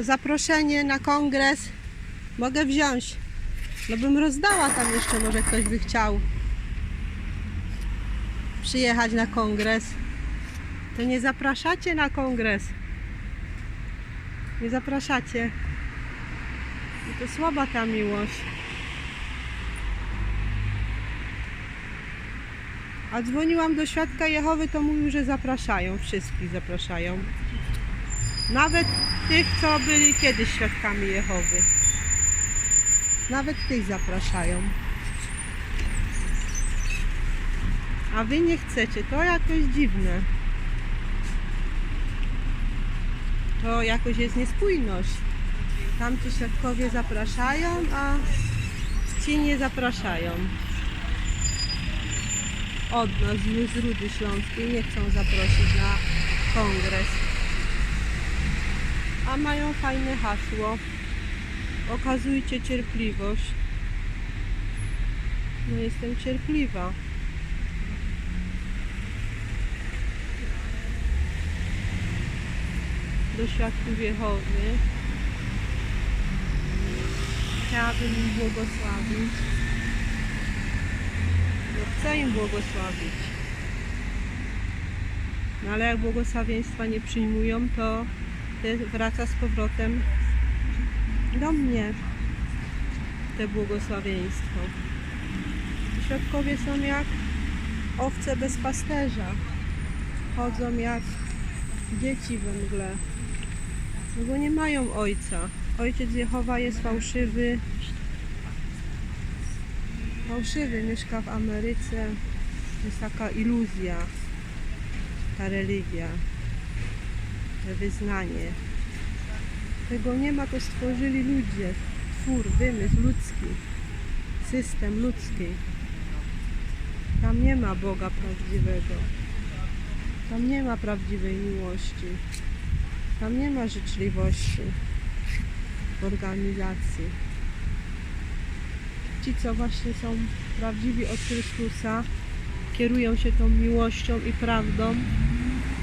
Zaproszenie na kongres mogę wziąć. No bym rozdała tam jeszcze, może ktoś by chciał przyjechać na kongres. To nie zapraszacie na kongres. Nie zapraszacie. No to słaba ta miłość. A dzwoniłam do świadka Jehowy, to mówił, że zapraszają. Wszystkich zapraszają. Nawet tych, co byli kiedyś świadkami Jehowy. Nawet tych zapraszają. A wy nie chcecie. To jakoś dziwne. To jakoś jest niespójność. Tamci świadkowie zapraszają, a ci nie zapraszają. Od nas z Rudy Śląskiej nie chcą zaprosić na kongres. A mają fajne hasło. Okazujcie cierpliwość. No jestem cierpliwa. Do świadków Jehowy. Chciałabym im błogosławić. No chcę im błogosławić. No ale jak błogosławieństwa nie przyjmują, to wraca z powrotem do mnie te błogosławieństwo. Świadkowie są jak owce bez pasterza. Chodzą jak dzieci we mgle. Bo nie mają ojca. Ojciec Jehowa jest fałszywy. Fałszywy, mieszka w Ameryce. Jest taka iluzja. Ta religia. Wyznanie. Tego nie ma, to stworzyli ludzie. Twór, wymysł ludzki. System ludzki. Tam nie ma Boga prawdziwego. Tam nie ma prawdziwej miłości. Tam nie ma życzliwości organizacji. Ci, co właśnie są prawdziwi od Chrystusa, kierują się tą miłością i prawdą,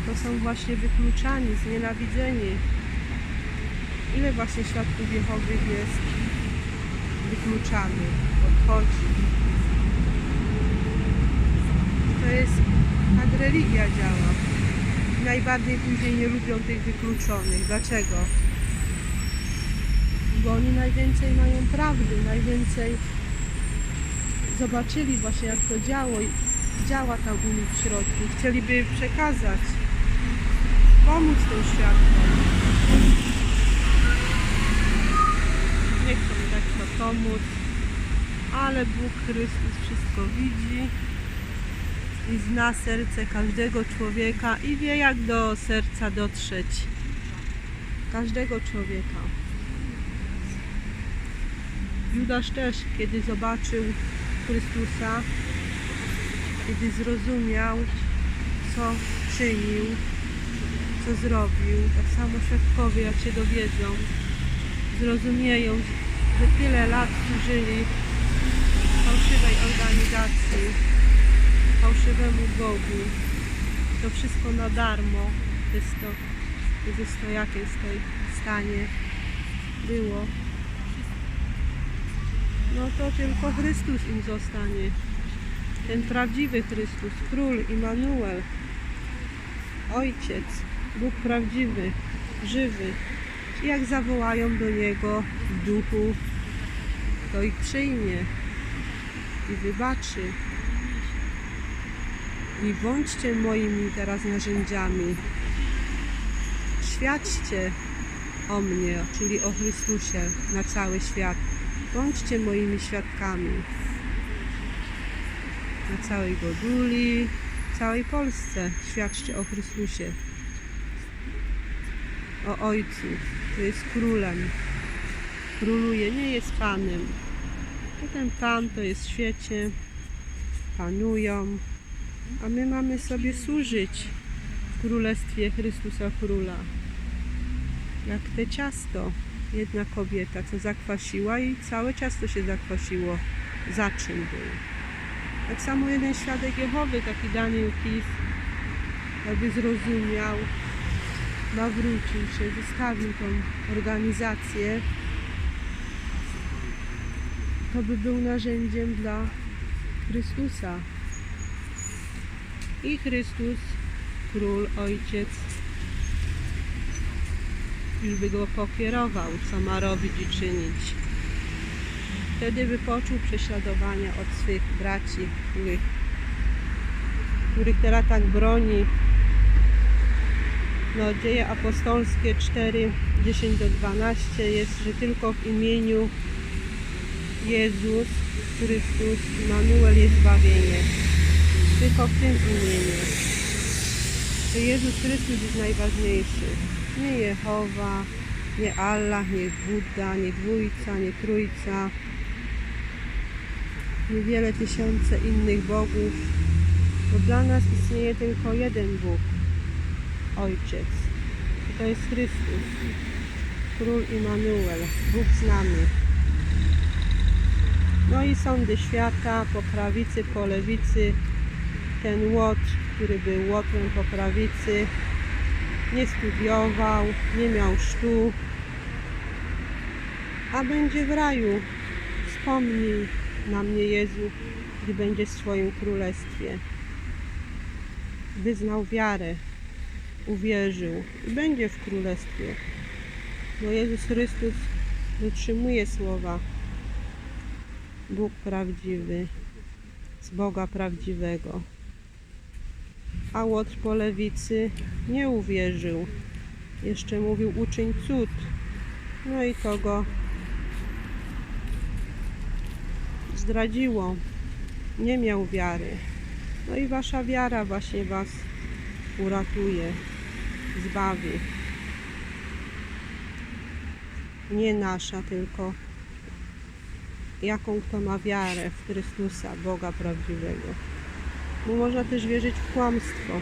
to są właśnie wykluczani, znienawidzeni. Ile właśnie świadków Jehowych jest wykluczanych, odchodzi. To jest, tak religia działa. Najbardziej później nie lubią tych wykluczonych. Dlaczego? Bo oni najwięcej mają prawdy, najwięcej zobaczyli właśnie jak to działo, działa tam u nich w środku. Chcieliby przekazać, pomóc tym świadkom. Nie chcą mi tak to pomóc, ale Bóg Chrystus wszystko widzi i zna serce każdego człowieka i wie jak do serca dotrzeć. Każdego człowieka. Judasz też, kiedy zobaczył Chrystusa, kiedy zrozumiał, co czynił, co zrobił, tak samo świadkowie, jak się dowiedzą, zrozumieją, że tyle lat służyli fałszywej organizacji, fałszywemu Bogu. To wszystko na darmo. Jest to, jest to jakie jest to stanie było. No to tylko Chrystus im zostanie. Ten prawdziwy Chrystus, Król Immanuel, Ojciec, Bóg prawdziwy, żywy. I jak zawołają do Niego w duchu, to ich przyjmie i wybaczy. I bądźcie moimi teraz narzędziami. Świadczcie o mnie, czyli o Chrystusie na cały świat. Bądźcie moimi świadkami na całej Goduli, całej Polsce. Świadczcie o Chrystusie, o Ojcu, który jest królem. Króluje, nie jest Panem. To ten Pan to jest w świecie, panują, a my mamy sobie służyć w Królestwie Chrystusa Króla. Jak te ciasto, jedna kobieta, co zakwasiła i całe ciasto się zakwasiło. Za czym był? Tak samo jeden świadek Jehowy, taki Daniel Kis, jakby zrozumiał, nawrócił się, wystawił tą organizację, to by był narzędziem dla Chrystusa. I Chrystus, Król, Ojciec, już by go pokierował, co ma robić i czynić. Wtedy by poczuł prześladowania od swych braci, których, których teraz tak broni. No, dzieje apostolskie 4, 10 do 12 jest, że tylko w imieniu Jezus Chrystus, Manuel jest zbawienie. Tylko w tym imieniu. Że Jezus Chrystus jest najważniejszy. Nie Jehowa, nie Allah, nie Buddha, nie Dwójca, nie Trójca, nie wiele tysiące innych bogów. Bo dla nas istnieje tylko jeden Bóg, Ojciec. I to jest Chrystus, Król Immanuel, Bóg z nami. No i sądy świata, po prawicy, po lewicy, ten łotr, który był łotrem po prawicy, nie studiował, nie miał sztu, a będzie w raju. Wspomnij na mnie Jezu, gdy będzie w swoim królestwie. Wyznał wiarę, uwierzył i będzie w królestwie. Bo Jezus Chrystus dotrzymuje słowa. Bóg prawdziwy, z Boga prawdziwego. A Łotr po lewicy nie uwierzył. Jeszcze mówił uczyń cud. No i to go zdradziło. Nie miał wiary. No i wasza wiara właśnie was uratuje, zbawi. Nie nasza, tylko jaką kto ma wiarę w Chrystusa, Boga prawdziwego. Bo można też wierzyć w kłamstwo.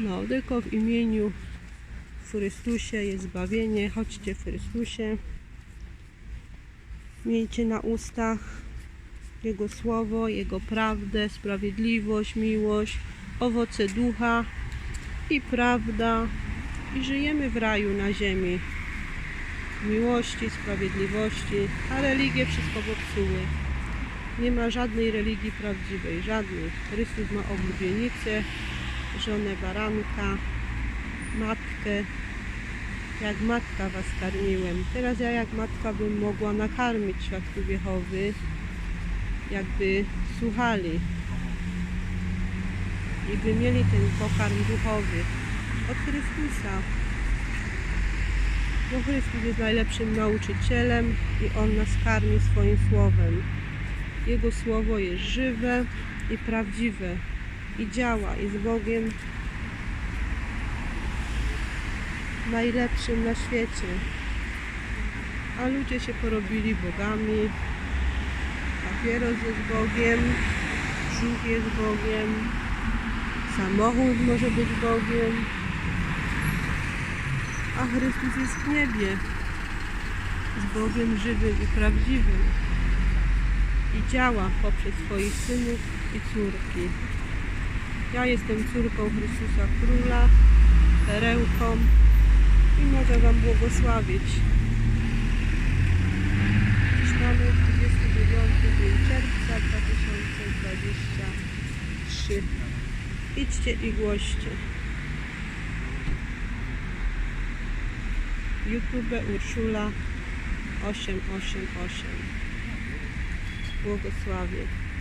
No, tylko w imieniu w Chrystusie jest zbawienie. Chodźcie w Chrystusie. Miejcie na ustach Jego słowo, Jego prawdę, sprawiedliwość, miłość, owoce ducha i prawda. I żyjemy w raju na ziemi miłości, sprawiedliwości, a religie wszystko popsuły. Nie ma żadnej religii prawdziwej, żadnej. Chrystus ma oblubienicę, żonę baranka, matkę. Jak matka was karmiłem. Teraz ja jak matka bym mogła nakarmić świadków Jehowy, jakby słuchali i by mieli ten pokarm duchowy od Chrystusa. Bo Chrystus jest najlepszym nauczycielem i On nas karmi swoim słowem. Jego słowo jest żywe i prawdziwe i działa i z Bogiem najlepszym na świecie. A ludzie się porobili bogami. Papieros jest Bogiem, brzuch jest Bogiem, samochód może być Bogiem, a Chrystus jest w niebie z Bogiem żywym i prawdziwym i działa poprzez swoich synów i córki. Ja jestem córką Chrystusa Króla, perełką i mogę Wam błogosławić. Idźcie i głoście. YouTube Urszula 888. Błogosławię.